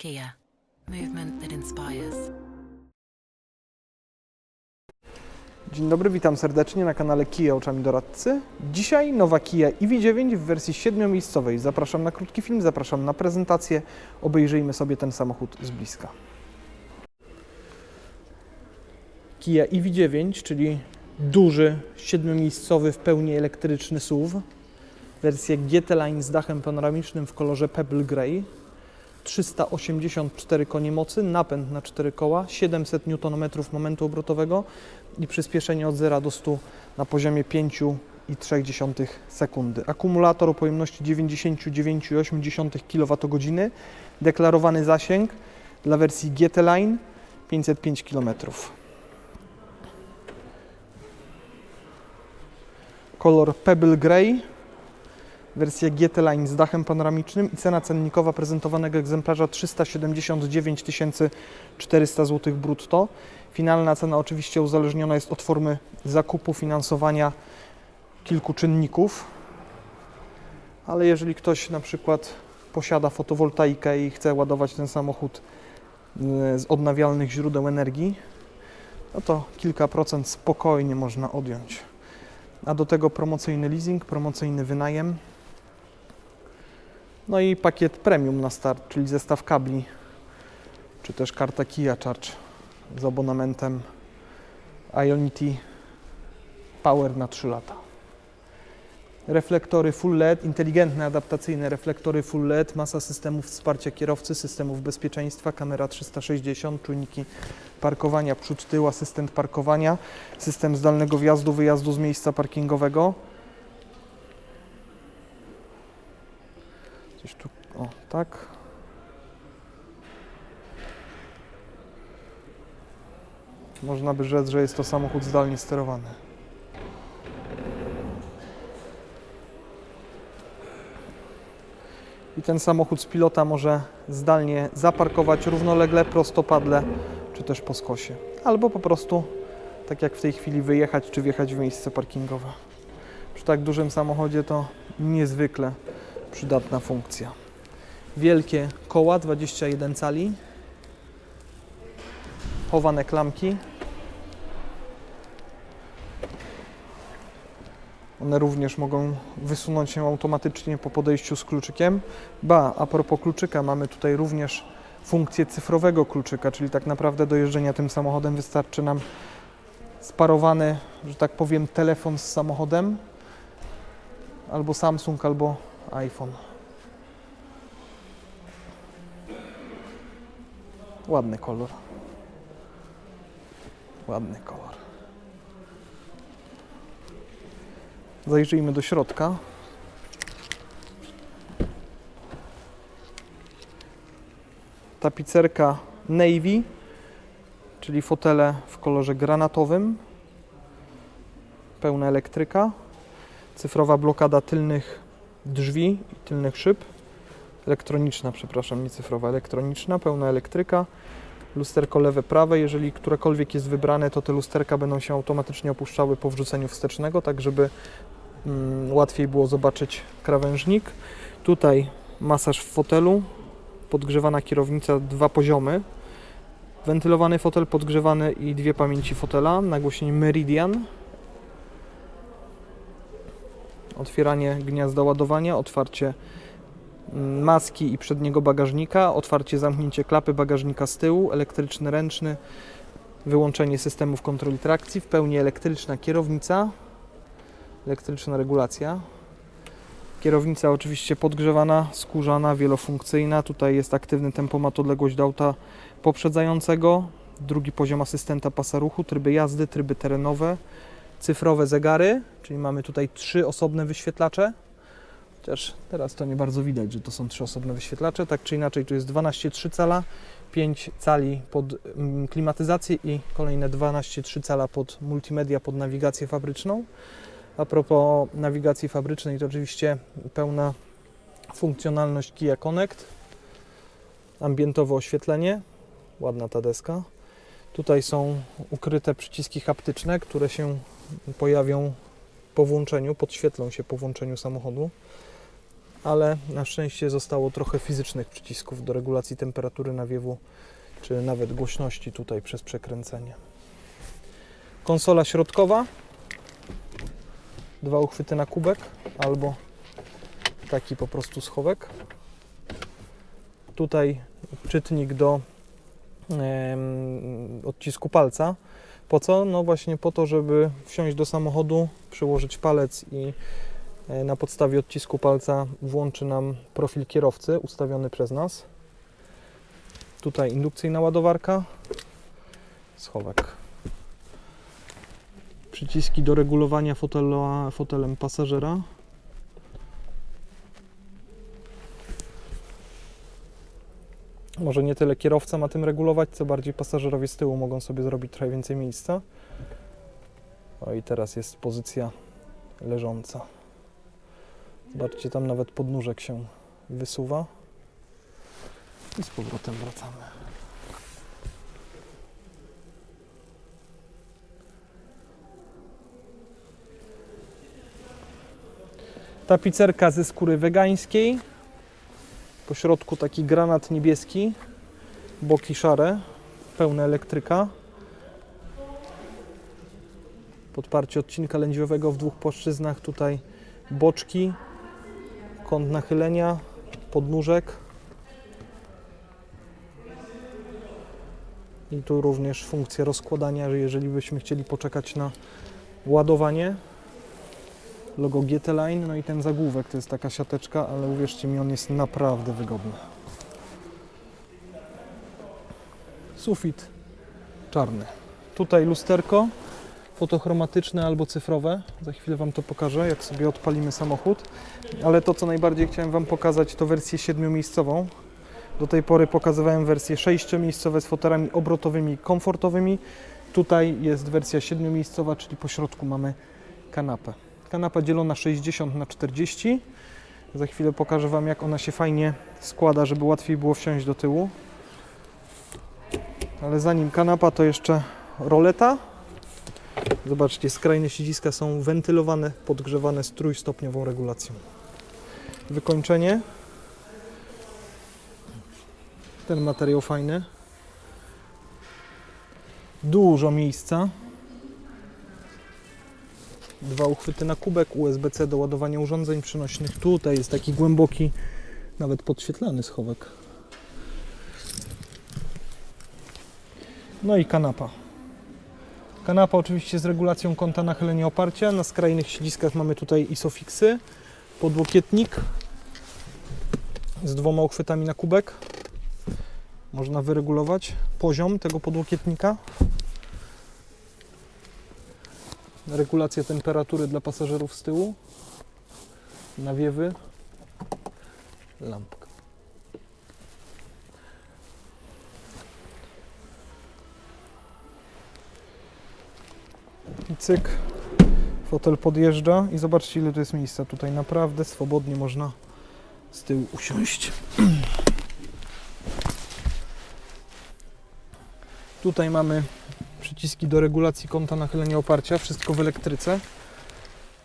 Kia, movement that inspires. Dzień dobry, witam serdecznie na kanale Kia Oczami Doradcy. Dzisiaj nowa Kia EV9 w wersji siedmiomiejscowej. Zapraszam na krótki film, zapraszam na prezentację. Obejrzyjmy sobie ten samochód z bliska. Kia EV9, czyli duży, siedmiomiejscowy, w pełni elektryczny SUV. Wersja GT Line z dachem panoramicznym w kolorze Pebble Grey. 384 konie mocy, napęd na 4 koła, 700 Nm momentu obrotowego i przyspieszenie od 0 do 100 na poziomie 5,3 sekundy. Akumulator o pojemności 99,8 kWh, deklarowany zasięg dla wersji GT Line 505 km. Kolor Pebble Grey, wersja GT Line z dachem panoramicznym i cena cennikowa prezentowanego egzemplarza 379 400 zł brutto. Finalna cena oczywiście uzależniona jest od formy zakupu, finansowania kilku czynników, ale jeżeli ktoś na przykład posiada fotowoltaikę i chce ładować ten samochód y, z odnawialnych źródeł energii, no to kilka procent spokojnie można odjąć. A do tego promocyjny leasing, promocyjny wynajem, no i pakiet premium na start, czyli zestaw kabli, czy też karta Kia Charge z abonamentem Ionity Power na 3 lata. Reflektory full LED, inteligentne adaptacyjne reflektory full LED, masa systemów wsparcia kierowcy, systemów bezpieczeństwa, kamera 360, czujniki parkowania przód, tył, asystent parkowania, system zdalnego wjazdu, wyjazdu z miejsca parkingowego. Coś tu, o tak. Można by rzec, że jest to samochód zdalnie sterowany. I ten samochód z pilota może zdalnie zaparkować równolegle, prostopadle, czy też po skosie. Albo po prostu, tak jak w tej chwili, wyjechać czy wjechać w miejsce parkingowe. Przy tak dużym samochodzie to niezwykle przydatna funkcja. Wielkie koła 21 cali, chowane klamki. One również mogą wysunąć się automatycznie po podejściu z kluczykiem. Ba, a propos kluczyka, mamy tutaj również funkcję cyfrowego kluczyka, czyli tak naprawdę do jeżdżenia tym samochodem wystarczy nam sparowany, że tak powiem, telefon z samochodem, albo Samsung, albo iPhone. Ładny kolor. Ładny kolor. Zajrzyjmy do środka. Tapicerka Navy, czyli fotele w kolorze granatowym. Pełna elektryka. Cyfrowa blokada tylnych drzwi i tylnych szyb. Elektroniczna, przepraszam, nie cyfrowa, elektroniczna, pełna elektryka. Lusterko lewe, prawe. Jeżeli którekolwiek jest wybrane, to te lusterka będą się automatycznie opuszczały po wrzuceniu wstecznego, tak żeby mm, łatwiej było zobaczyć krawężnik. Tutaj masaż w fotelu, podgrzewana kierownica, dwa poziomy. Wentylowany fotel podgrzewany i dwie pamięci fotela, nagłośnienie Meridian. Otwieranie gniazda ładowania, otwarcie maski i przedniego bagażnika, otwarcie, zamknięcie klapy bagażnika z tyłu, elektryczny, ręczny, wyłączenie systemów kontroli trakcji, w pełni elektryczna kierownica, elektryczna regulacja. Kierownica oczywiście podgrzewana, skórzana, wielofunkcyjna. Tutaj jest aktywny tempomat, odległość do auta poprzedzającego. Drugi poziom asystenta pasa ruchu, tryby jazdy, tryby terenowe, cyfrowe zegary, czyli mamy tutaj trzy osobne wyświetlacze. Chociaż teraz to nie bardzo widać, że to są trzy osobne wyświetlacze. Tak czy inaczej, tu jest 12,3 cala, 5 cali pod mm, klimatyzację i kolejne 12,3 cala pod multimedia, pod nawigację fabryczną. A propos nawigacji fabrycznej, to oczywiście pełna funkcjonalność Kia Connect, ambientowe oświetlenie, ładna ta deska. Tutaj są ukryte przyciski haptyczne, które się pojawią po włączeniu, podświetlą się po włączeniu samochodu. Ale na szczęście zostało trochę fizycznych przycisków do regulacji temperatury nawiewu, czy nawet głośności tutaj przez przekręcenie. Konsola środkowa, dwa uchwyty na kubek albo taki po prostu schowek. Tutaj czytnik do em, odcisku palca. Po co? No właśnie po to, żeby wsiąść do samochodu, przyłożyć palec i na podstawie odcisku palca włączy nam profil kierowcy ustawiony przez nas. Tutaj indukcyjna ładowarka, schowek. Przyciski do regulowania fotela, fotelem pasażera. Może nie tyle kierowca ma tym regulować, co bardziej pasażerowie z tyłu mogą sobie zrobić trochę więcej miejsca. O i teraz jest pozycja leżąca. Zobaczcie, tam nawet podnóżek się wysuwa. I z powrotem wracamy. Tapicerka ze skóry wegańskiej. Po środku taki granat niebieski, boki szare, pełna elektryka. Podparcie odcinka lędźwiowego w dwóch płaszczyznach. Tutaj boczki, kąt nachylenia, podnóżek. I tu również funkcja rozkładania, że jeżeli byśmy chcieli poczekać na ładowanie. Logo GT Line, no i ten zagłówek to jest taka siateczka, ale uwierzcie mi, on jest naprawdę wygodny. Sufit czarny. Tutaj lusterko fotochromatyczne albo cyfrowe. Za chwilę Wam to pokażę, jak sobie odpalimy samochód. Ale to, co najbardziej chciałem Wam pokazać, to wersję siedmiomiejscową. Do tej pory pokazywałem wersje sześciomiejscowe z fotelami obrotowymi, komfortowymi. Tutaj jest wersja siedmiomiejscowa, czyli po środku mamy kanapę. Kanapa dzielona 60 na 40. Za chwilę pokażę Wam, jak ona się fajnie składa, żeby łatwiej było wsiąść do tyłu. Ale zanim kanapa, to jeszcze roleta. Zobaczcie, skrajne siedziska są wentylowane, podgrzewane z trójstopniową regulacją. Wykończenie. Ten materiał fajny. Dużo miejsca. Dwa uchwyty na kubek, USB-C do ładowania urządzeń przynośnych. Tutaj jest taki głęboki, nawet podświetlany schowek. No i kanapa. Kanapa oczywiście z regulacją kąta nachylenia oparcia. Na skrajnych siedziskach mamy tutaj isofixy, podłokietnik z dwoma uchwytami na kubek. Można wyregulować poziom tego podłokietnika. Regulacja temperatury dla pasażerów z tyłu. Nawiewy. Lampka. Cyk. Fotel podjeżdża i zobaczcie ile tu jest miejsca. Tutaj naprawdę swobodnie można z tyłu usiąść. Tutaj mamy przyciski do regulacji kąta nachylenia oparcia, wszystko w elektryce.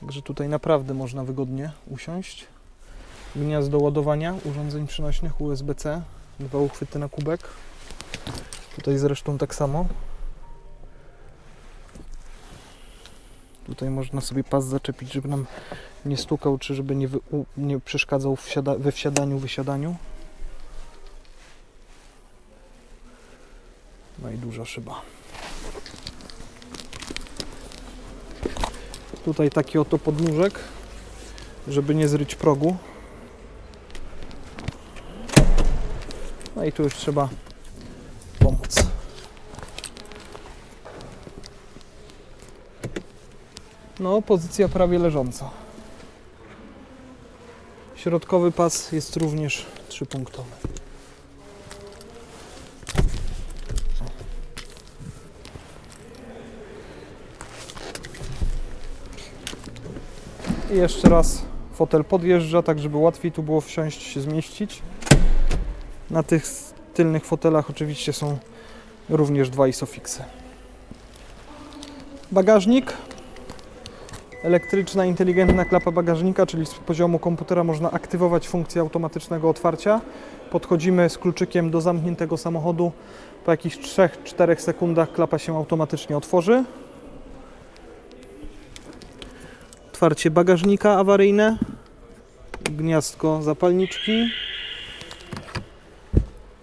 Także tutaj naprawdę można wygodnie usiąść. Gniazdo ładowania urządzeń przenośnych USB-C, dwa uchwyty na kubek. Tutaj zresztą tak samo. Tutaj można sobie pas zaczepić, żeby nam nie stukał, czy żeby nie, wy, nie przeszkadzał wsiada, we wsiadaniu, wysiadaniu. No i duża szyba. Tutaj taki oto podnóżek, żeby nie zryć progu. No i tu już trzeba No, pozycja prawie leżąca. Środkowy pas jest również trzypunktowy. I jeszcze raz fotel podjeżdża, tak żeby łatwiej tu było wsiąść, się zmieścić. Na tych tylnych fotelach oczywiście są również dwa isofixy. Bagażnik Elektryczna, inteligentna klapa bagażnika, czyli z poziomu komputera można aktywować funkcję automatycznego otwarcia. Podchodzimy z kluczykiem do zamkniętego samochodu. Po jakichś 3-4 sekundach klapa się automatycznie otworzy. Otwarcie bagażnika awaryjne. Gniazdko zapalniczki.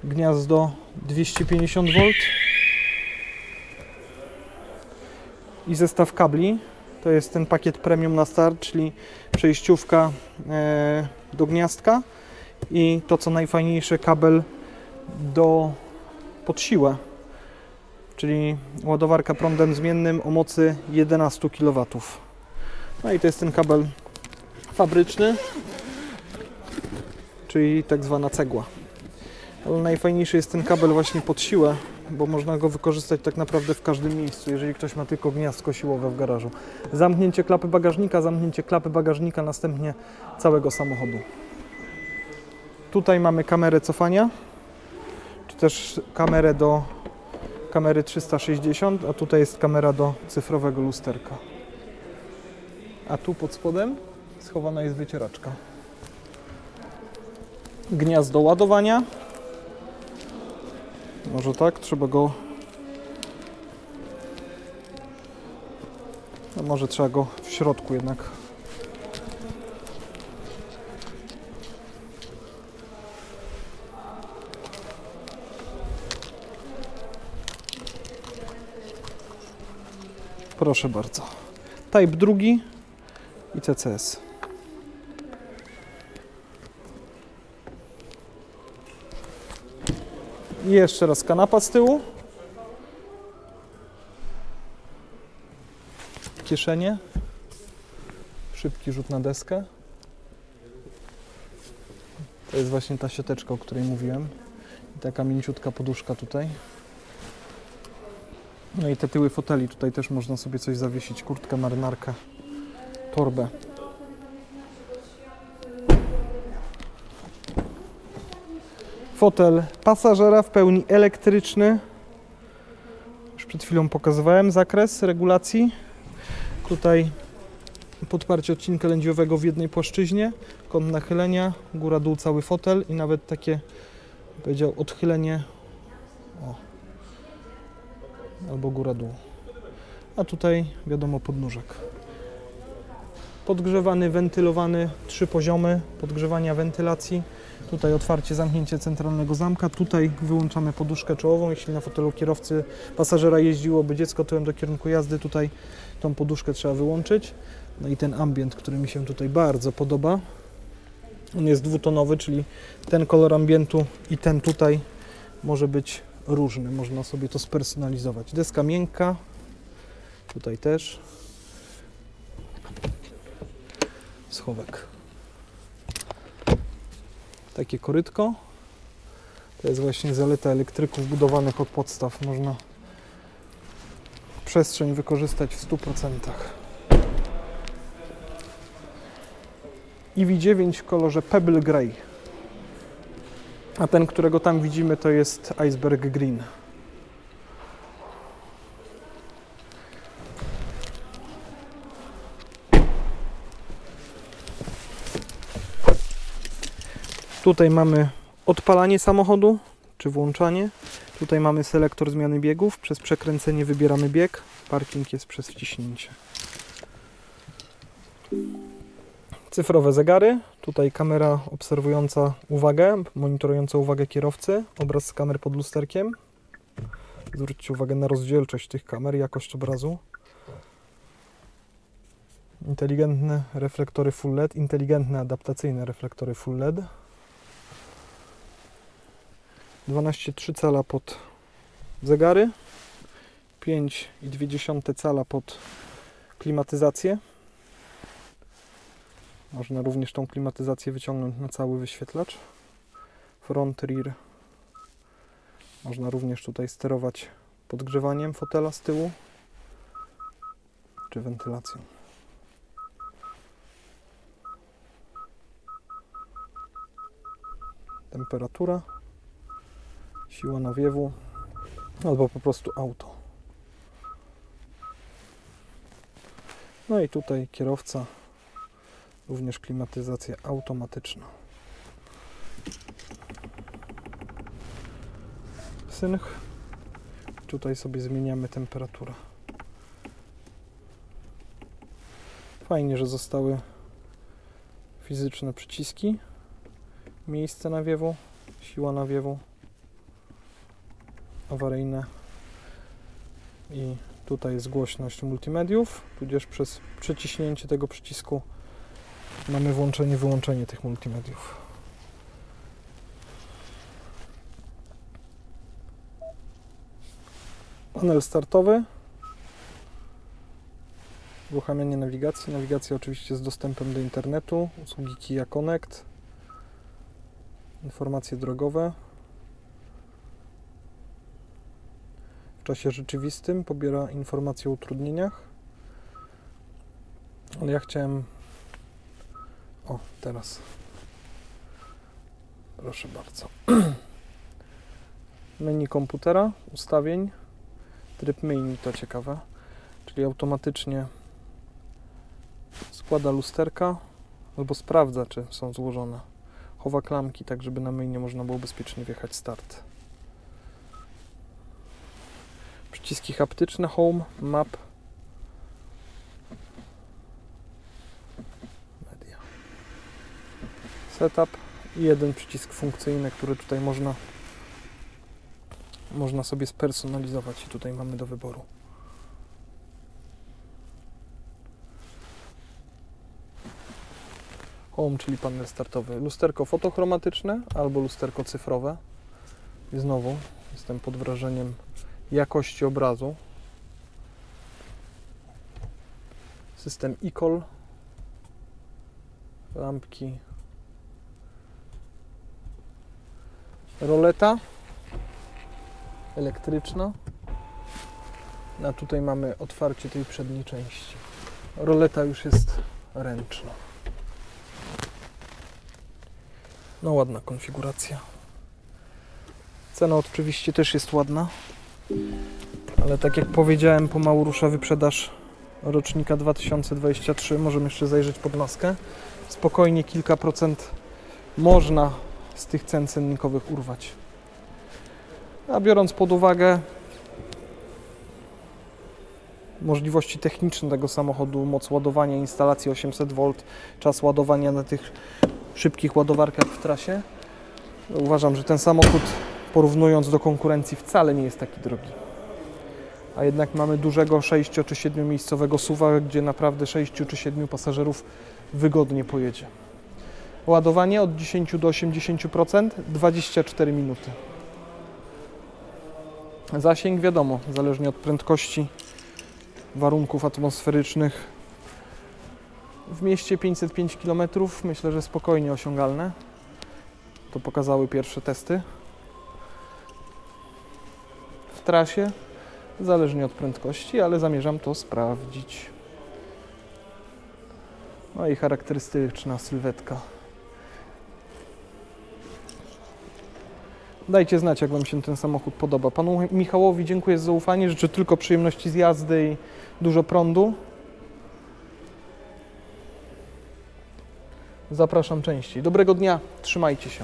Gniazdo 250V. I zestaw kabli. To jest ten pakiet premium na start, czyli przejściówka e, do gniazdka i to co najfajniejsze kabel do pod siłę, czyli ładowarka prądem zmiennym o mocy 11 kW. No i to jest ten kabel fabryczny, czyli tak zwana cegła. Ale najfajniejszy jest ten kabel właśnie pod siłę, bo można go wykorzystać tak naprawdę w każdym miejscu, jeżeli ktoś ma tylko gniazdko siłowe w garażu. Zamknięcie klapy bagażnika, zamknięcie klapy bagażnika, następnie całego samochodu. Tutaj mamy kamerę cofania, czy też kamerę do kamery 360, a tutaj jest kamera do cyfrowego lusterka. A tu pod spodem schowana jest wycieraczka. Gniazdo ładowania. Może tak, trzeba go. No może trzeba go w środku jednak. Proszę bardzo. Type drugi i CCS. I jeszcze raz kanapa z tyłu. Kieszenie. Szybki rzut na deskę. To jest właśnie ta siateczka, o której mówiłem. I taka mięciutka poduszka tutaj. No i te tyły foteli, tutaj też można sobie coś zawiesić. Kurtkę, marynarkę, torbę. Fotel pasażera w pełni elektryczny. Już przed chwilą pokazywałem zakres regulacji. Tutaj podparcie odcinka lędźwiowego w jednej płaszczyźnie, kąt nachylenia, góra-dół cały fotel i nawet takie, powiedział, odchylenie o, albo góra-dół. A tutaj wiadomo podnóżek. Podgrzewany, wentylowany, trzy poziomy podgrzewania wentylacji. Tutaj otwarcie, zamknięcie centralnego zamka. Tutaj wyłączamy poduszkę czołową. Jeśli na fotelu kierowcy pasażera jeździłoby dziecko tyłem do kierunku jazdy, tutaj tą poduszkę trzeba wyłączyć. No i ten ambient, który mi się tutaj bardzo podoba. On jest dwutonowy, czyli ten kolor ambientu i ten tutaj może być różny. Można sobie to spersonalizować. Deska miękka. Tutaj też. Schowek takie korytko. To jest właśnie zaleta elektryków budowanych od podstaw. Można przestrzeń wykorzystać w 100%. EV9 w kolorze Pebble Grey. A ten, którego tam widzimy, to jest Iceberg Green. Tutaj mamy odpalanie samochodu, czy włączanie. Tutaj mamy selektor zmiany biegów. Przez przekręcenie wybieramy bieg. Parking jest przez wciśnięcie. Cyfrowe zegary. Tutaj kamera obserwująca uwagę, monitorująca uwagę kierowcy. Obraz z kamer pod lusterkiem. Zwróćcie uwagę na rozdzielczość tych kamer, jakość obrazu. Inteligentne reflektory full LED, inteligentne adaptacyjne reflektory full LED. 12,3 cala pod zegary, 5,2 cala pod klimatyzację. Można również tą klimatyzację wyciągnąć na cały wyświetlacz. Front, rear. Można również tutaj sterować podgrzewaniem fotela z tyłu czy wentylacją. Temperatura siła nawiewu albo po prostu auto. No i tutaj kierowca, również klimatyzacja automatyczna. Synch. Tutaj sobie zmieniamy temperaturę. Fajnie, że zostały fizyczne przyciski. Miejsce nawiewu, siła nawiewu, awaryjne i tutaj jest głośność multimediów, tudzież przez przyciśnięcie tego przycisku mamy włączenie, wyłączenie tych multimediów. Panel startowy. Uruchamianie nawigacji. Nawigacja oczywiście z dostępem do internetu. Usługi Kia Connect. Informacje drogowe. Czasie rzeczywistym pobiera informacje o utrudnieniach. Ale ja chciałem. O, teraz. Proszę bardzo. Menu komputera, ustawień. Tryb menu to ciekawe. Czyli automatycznie składa lusterka albo sprawdza, czy są złożone. Chowa klamki, tak żeby na menu można było bezpiecznie wjechać start. Przyciski haptyczne Home, Map, Media. Setup i jeden przycisk funkcyjny, który tutaj można można sobie spersonalizować i tutaj mamy do wyboru. Home, czyli panel startowy. Lusterko fotochromatyczne albo lusterko cyfrowe. I znowu jestem pod wrażeniem jakości obrazu. System e-call. Lampki. Roleta elektryczna. A tutaj mamy otwarcie tej przedniej części. Roleta już jest ręczna. No ładna konfiguracja. Cena oczywiście też jest ładna. Ale tak jak powiedziałem, pomału rusza wyprzedaż rocznika 2023. Możemy jeszcze zajrzeć pod maskę. Spokojnie kilka procent można z tych cen cennikowych urwać. A biorąc pod uwagę możliwości techniczne tego samochodu, moc ładowania, instalacji 800V, czas ładowania na tych szybkich ładowarkach w trasie, uważam, że ten samochód porównując do konkurencji wcale nie jest taki drogi. A jednak mamy dużego 6 czy 7 miejscowego suwa, gdzie naprawdę 6 czy 7 pasażerów wygodnie pojedzie. Ładowanie od 10 do 80% 24 minuty. Zasięg wiadomo, zależnie od prędkości, warunków atmosferycznych. W mieście 505 km myślę, że spokojnie osiągalne. To pokazały pierwsze testy. Trasie zależnie od prędkości, ale zamierzam to sprawdzić. No i charakterystyczna sylwetka. Dajcie znać, jak Wam się ten samochód podoba. Panu Michałowi dziękuję za zaufanie. Życzę tylko przyjemności z jazdy i dużo prądu. Zapraszam częściej. Dobrego dnia, trzymajcie się.